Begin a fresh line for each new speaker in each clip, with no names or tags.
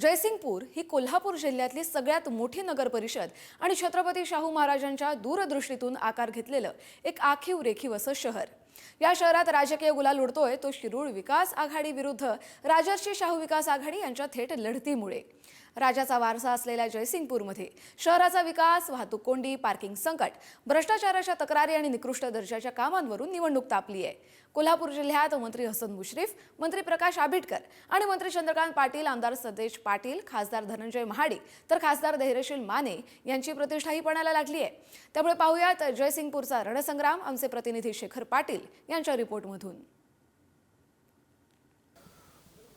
जयसिंगपूर ही कोल्हापूर जिल्ह्यातली सगळ्यात मोठी नगर परिषद आणि छत्रपती शाहू महाराजांच्या दूरदृष्टीतून आकार घेतलेलं एक आखीव रेखीव असं शहर. या शहरात राजकीय गुलाल उडतोय तो शिरूळ विकास आघाडी विरुद्ध राजर्षी शाहू विकास आघाडी यांच्या थेट लढतीमुळे. राजाचा वारसा असलेल्या जयसिंगपूरमध्ये शहराचा विकास वाहतूक कोंडी पार्किंग संकट भ्रष्टाचाराच्या तक्रारी आणि निकृष्ट दर्जाच्या कामांवरून निवडणूक तापली आहे. कोल्हापूर जिल्ह्यात मंत्री हसन मुश्रीफ मंत्री प्रकाश आंबेडकर आणि मंत्री चंद्रकांत पाटील आमदार सतेज पाटील खासदार धनंजय महाडिक तर खासदार धैर्यशील माने यांची प्रतिष्ठाही पणाला लागली आहे. त्यामुळे पाहुयात जयसिंगपूरचा रणसंग्राम आमचे प्रतिनिधी शेखर पाटील यांच्या रिपोर्टमधून.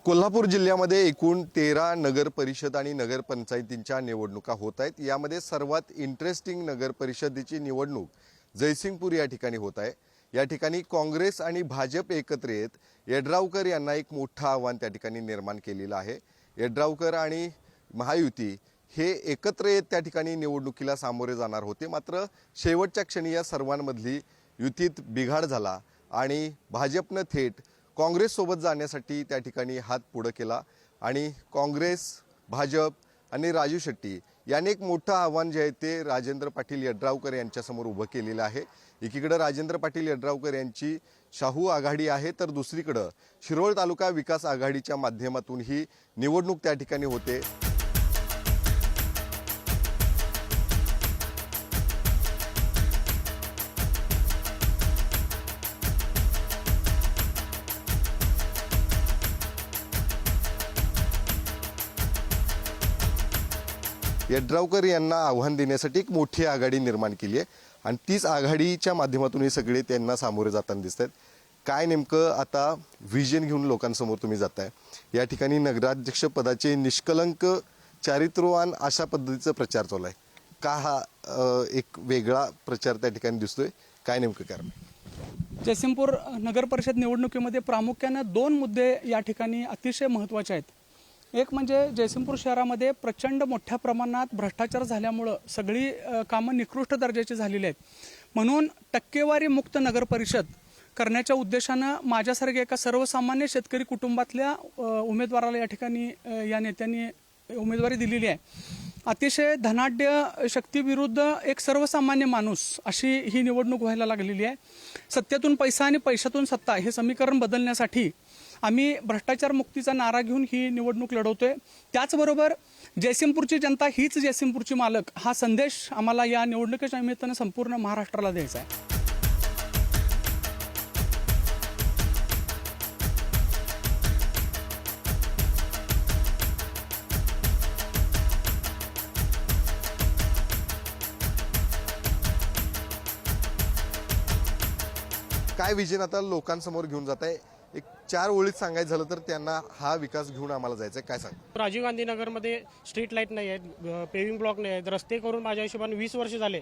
कोल्हापूर जिल्ह्यामध्ये एकूण तेरा नगर परिषद आणि नगरपंचायतींच्या निवडणुका होत आहेत. यामध्ये सर्वात इंटरेस्टिंग नगर परिषदेची निवडणूक जयसिंगपूर या ठिकाणी होत आहे. या ठिकाणी काँग्रेस आणि भाजप एकत्र येत यड्रावकर यांना एक मोठं आव्हान त्या ठिकाणी निर्माण केलेलं आहे. यड्रावकर आणि महायुती हे एकत्र येत त्या ठिकाणी निवडणुकीला सामोरे जाणार होते. मात्र शेवटच्या क्षणी या सर्वांमधली युतीत बिघाड झाला आणि भाजपनं थेट काँग्रेससोबत जाण्यासाठी त्या ठिकाणी हात पुढं केला. आणि काँग्रेस भाजप आणि राजू शेट्टी याने एक मोठं आव्हान जे आहे ते राजेंद्र पाटील यड्रावकर यांच्यासमोर उभं केलेलं आहे. एकीकडं राजेंद्र पाटील यड्रावकर यांची शाहू आघाडी आहे तर दुसरीकडं शिरोळ तालुका विकास आघाडीच्या माध्यमातून ही निवडणूक त्या ठिकाणी होते. यड्रावकर यांना आव्हान देण्यासाठी एक मोठी आघाडी निर्माण केली आहे. आणि तीच आघाडीच्या माध्यमातून हे सगळे त्यांना सामोरे जाताना दिसत आहेत काय नेमकं आता व्हिजन घेऊन लोकांसमोर तुम्ही जाताय? या ठिकाणी नगराध्यक्ष पदाचे निष्कलंक चारित्र्यवान अशा पद्धतीचा प्रचार चालू आहे. का हा अ, एक वेगळा प्रचार त्या ठिकाणी दिसतोय? काय नेमकं कारण
जयसिंगपूर नगर परिषद निवडणुकीमध्ये प्रामुख्यानं दोन मुद्दे या ठिकाणी अतिशय महत्त्वाचे आहेत. एक म्हणजे जयसिंगपूर शहरामध्ये प्रचंड मोठ्या प्रमाणात भ्रष्टाचार झाल्यामुळं सगळी कामं निकृष्ट दर्जाची झालेली आहेत. म्हणून टक्केवारी मुक्त नगर परिषद करण्याच्या उद्देशानं माझ्यासारख्या एका सर्वसामान्य शेतकरी कुटुंबातल्या उमेदवाराला या ठिकाणी या नेत्यांनी उमेदवारी दिलेली आहे. अतिशय धनाढ्य शक्तीविरुद्ध एक सर्वसामान्य माणूस अशी ही निवडणूक व्हायला लागलेली आहे. सत्तेतून पैसा आणि पैशातून सत्ता हे समीकरण बदलण्यासाठी आम्ही भ्रष्टाचार मुक्तीचा नारा घेऊन ही निवडणूक लढवतोय. त्याचबरोबर जयसिंगपूरची जनता हीच जयसिंगपूरची मालक. हा संदेश आम्हाला या निवडणुकीच्या निमित्तानं संपूर्ण महाराष्ट्राला द्यायचा आहे.
काय विजन आता लोकांसमोर घेऊन जात आहे एक चार ओळीत सांगायचं झालं तर त्यांना हा विकास घेऊन आम्हाला जायचा आहे काय सांग?
राजीव गांधी नगरमध्ये स्ट्रीट लाइट नाही आहेत पेविंग ब्लॉक नाही आहेत. रस्ते करून माझ्या हिशोबाने वीस वर्ष झाले.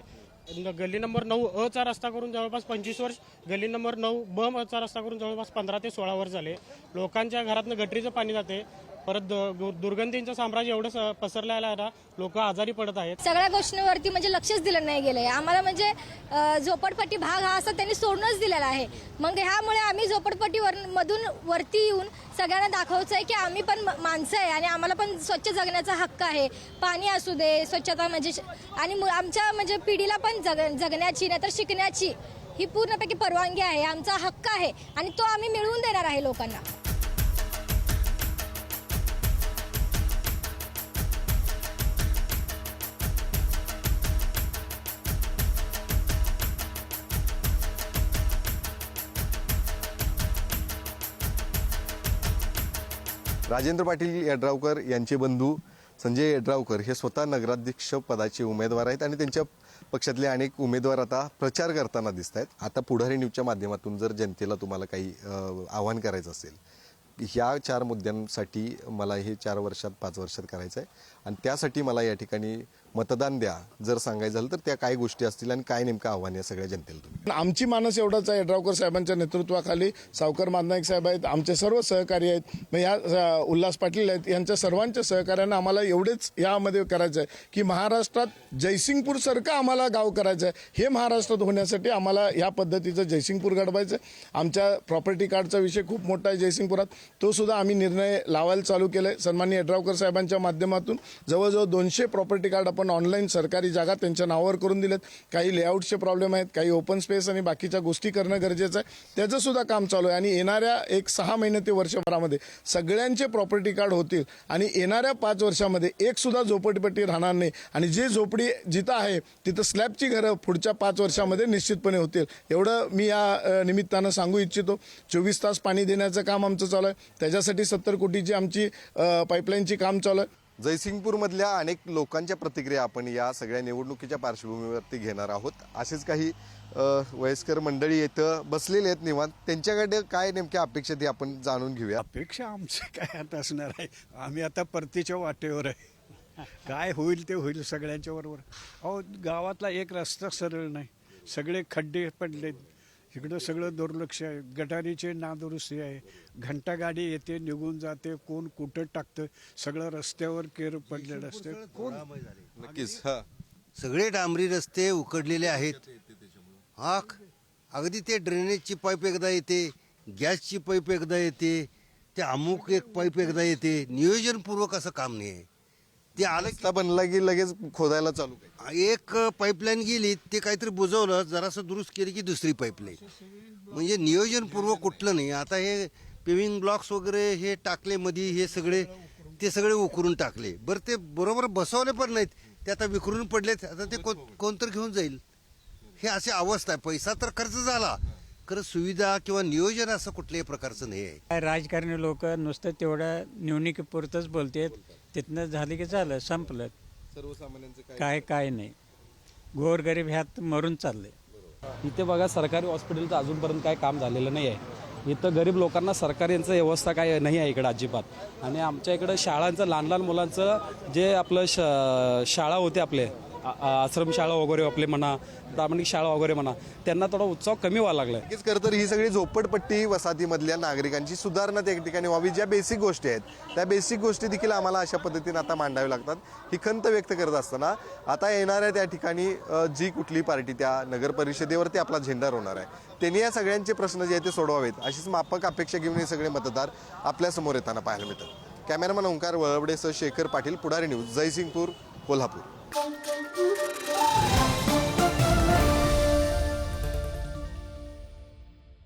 न- गल्ली नंबर नऊ अ चा रस्ता करून जवळपास पंचवीस वर्ष गल्ली नंबर नऊ ब चा रस्ता करून जवळपास पंधरा ते सोळा वर्ष झाले. लोकांच्या घरातनं गटरीचं पाणी जाते. परत द- दु- दुर्गंधींचं साम्राज्य एवढं स- पसरलेलं आहे ना लोक आजारी पडत आहेत.
सगळ्या गोष्टींवरती म्हणजे लक्षच दिलं नाही गेलंय. आम्हाला म्हणजे झोपडपट्टी भाग हा असा त्यांनी सोडूनच दिलेला आहे. मग ह्यामुळे आम्ही झोपडपट्टीवर मधून वरती येऊन सगळ्यांना दाखवायचं आहे की आम्ही पण माणसं आहे आणि आम्हाला पण स्वच्छ जगण्याचा हक्क आहे. पाणी असू दे स्वच्छता म्हणजे आणि मु- आमच्या म्हणजे पिढीला पण जग जगण्याची नाहीतर शिकण्याची ही पूर्णपैकी परवानगी आहे. आमचा हक्क आहे आणि तो आम्ही मिळवून देणार आहे लोकांना.
राजेंद्र पाटील यड्रावकर यांचे बंधू संजय यड्रावकर हे स्वतः नगराध्यक्ष पदाचे उमेदवार आहेत आणि त्यांच्या पक्षातले अनेक उमेदवार आता प्रचार करताना दिसत आहेत. आता पुढारी न्यूजच्या माध्यमातून जर जनतेला तुम्हाला काही आव्हान आवाहन करायचं असेल ह्या चार मुद्द्यांसाठी मला हे चार वर्षात पाच वर्षात करायचं आहे आणि त्यासाठी मला या ठिकाणी मतदान द्या. जर सांगायचं झालं तर त्या काय गोष्टी असतील आणि काय नेमकं आव्हान या सगळ्या जनतेला तुम्ही?
आमची मानस एवढंच आहे यड्रावकर साहेबांच्या नेतृत्वाखाली. सावकर मादनाईक साहेब आहेत आमचे सर्व सहकारी आहेत. मग या उल्हास पाटील आहेत यांच्या सर्वांच्या सहकार्यानं आम्हाला एवढेच यामध्ये करायचं आहे की महाराष्ट्रात जयसिंगपूरसारखं आम्हाला गाव करायचं आहे हे महाराष्ट्रात होण्यासाठी आम्हाला या पद्धतीचं जयसिंगपूर घडवायचं आहे आमच्या प्रॉपर्टी कार्डचा विषय खूप मोठा आहे जयसिंगपुरात. तो सुद्धा आम्ही निर्णय लावायला चालू केला आहे सन्मान्य यड्रावकर साहेबांच्या माध्यमातून जवळजवळ दोनशे प्रॉपर्टी कार्ड आपण ऑनलाईन सरकारी जागा त्यांच्या नावावर करून दिलेत काही लेआउटचे प्रॉब्लेम आहेत काही ओपन स्पेस आणि बाकीच्या गोष्टी करणं गरजेचं आहे. त्याचं सुद्धा काम चालू आहे. आणि येणाऱ्या एक सहा महिने ते वर्षभरामध्ये सगळ्यांचे प्रॉपर्टी कार्ड होतील. आणि येणाऱ्या पाच वर्षामध्ये एक सुद्धा झोपडपट्टी राहणार नाही. आणि जे झोपडी जिथं आहे तिथं स्लॅबची घरं पुढच्या पाच वर्षामध्ये निश्चितपणे होतील. एवढं मी या निमित्तानं सांगू इच्छितो. चोवीस तास पाणी देण्याचं काम आमचं चालू आहे. त्याच्यासाठी सत्तर कोटीची आमची पाईपलाईनची काम चालू आहे.
जयसिंगपूरमधल्या अनेक लोकांच्या प्रतिक्रिया आपण या सगळ्या निवडणुकीच्या पार्श्वभूमीवरती घेणार आहोत. असेच काही वयस्कर मंडळी इथं बसलेले आहेत निवांत. त्यांच्याकडे काय नेमक्या अपेक्षा ते आपण जाणून घेऊया.
अपेक्षा आमची काय आता असणार आहे? आम्ही आता परतीच्या वाटेवर आहे. काय होईल ते होईल सगळ्यांच्या बरोबर. अहो गावातला एक रस्ता सरळ नाही. सगळे खड्डे पडले इकडं सगळं दुर्लक्ष आहे. गटारीचे नादुरुस्ती आहे. घंटा गाडी येते निघून जाते. कोण कुठं टाकतं? सगळं रस्त्यावर केर पडलेलं असतं. कोण?
नक्कीच हा.
सगळे डांबरी रस्ते उकडलेले आहेत. हा अगदी ते ड्रेनेजची पाईप एकदा येते गॅसची पाईप एकदा येते ते अमुक एक पाईप एकदा येते. नियोजनपूर्वक असं काम नाही आहे. ते आलं की
रस्ता बनला की लगेच खोदायला चालू काय
एक पाईपलाईन गेली ते काहीतरी बुजवलं जरासं दुरुस्त केली की दुसरी पाईपलाईन म्हणजे नियोजनपूर्वक कुठलं नाही. आता हे पेविंग ब्लॉक्स वगैरे हे टाकले मधी हे सगळे ते सगळे उकरून टाकले. बरं ते बरोबर बसवले पण नाहीत. ते आता विखरून पडलेत. आता ते कोण कोणतर घेऊन जाईल. हे अशी अवस्था आहे. पैसा तर खर्च झाला. खरं सुविधा किंवा नियोजन असं कुठल्याही प्रकारचं नाही आहे.
काय राजकारणी लोक नुसतं तेवढ्या निवडणुकीपुरतंच बोलतात. तिथनं झालं की झालं संपलं.
सर्वसामान्यांचं
काय? काय नाही. गोरगरीब ह्यात मरून चाललंय
इथे बघा सरकारी हॉस्पिटलचं अजूनपर्यंत काय काम झालेलं नाही आहे. इथं गरीब लोकांना सरकारी यांचं व्यवस्था काय नाही आहे इकडं अजिबात. आणि आमच्या इकडं शाळांचं लहान लहान मुलांचं जे आपलं श शाळा होते आपले आश्रमशाळा वगैरे आपले म्हणा प्रामाणिक शाळा वगैरे म्हणा त्यांना थोडा उत्साह कमी व्हायला लागलाय.
नक्कीच खरं तर ही सगळी झोपडपट्टी वसाहतीमधल्या नागरिकांची सुधारणा त्या ठिकाणी व्हावी. ज्या बेसिक गोष्टी आहेत त्या बेसिक गोष्टी देखील आम्हाला अशा पद्धतीने आता मांडाव्या लागतात. ही खंत व्यक्त करत असताना आता येणाऱ्या त्या ठिकाणी जी कुठली पार्टी त्या नगर परिषदेवरती आपला झेंडा रोवणार आहे त्यांनी या सगळ्यांचे प्रश्न जे आहेत ते सोडवावेत. अशीच माफक अपेक्षा घेऊन हे सगळे मतदार आपल्यासमोर येताना पाहायला मिळतात. कॅमेरामन ओंकार वळवडेसह शेखर पाटील पुढारी न्यूज जयसिंगपूर कोल्हापूर. Música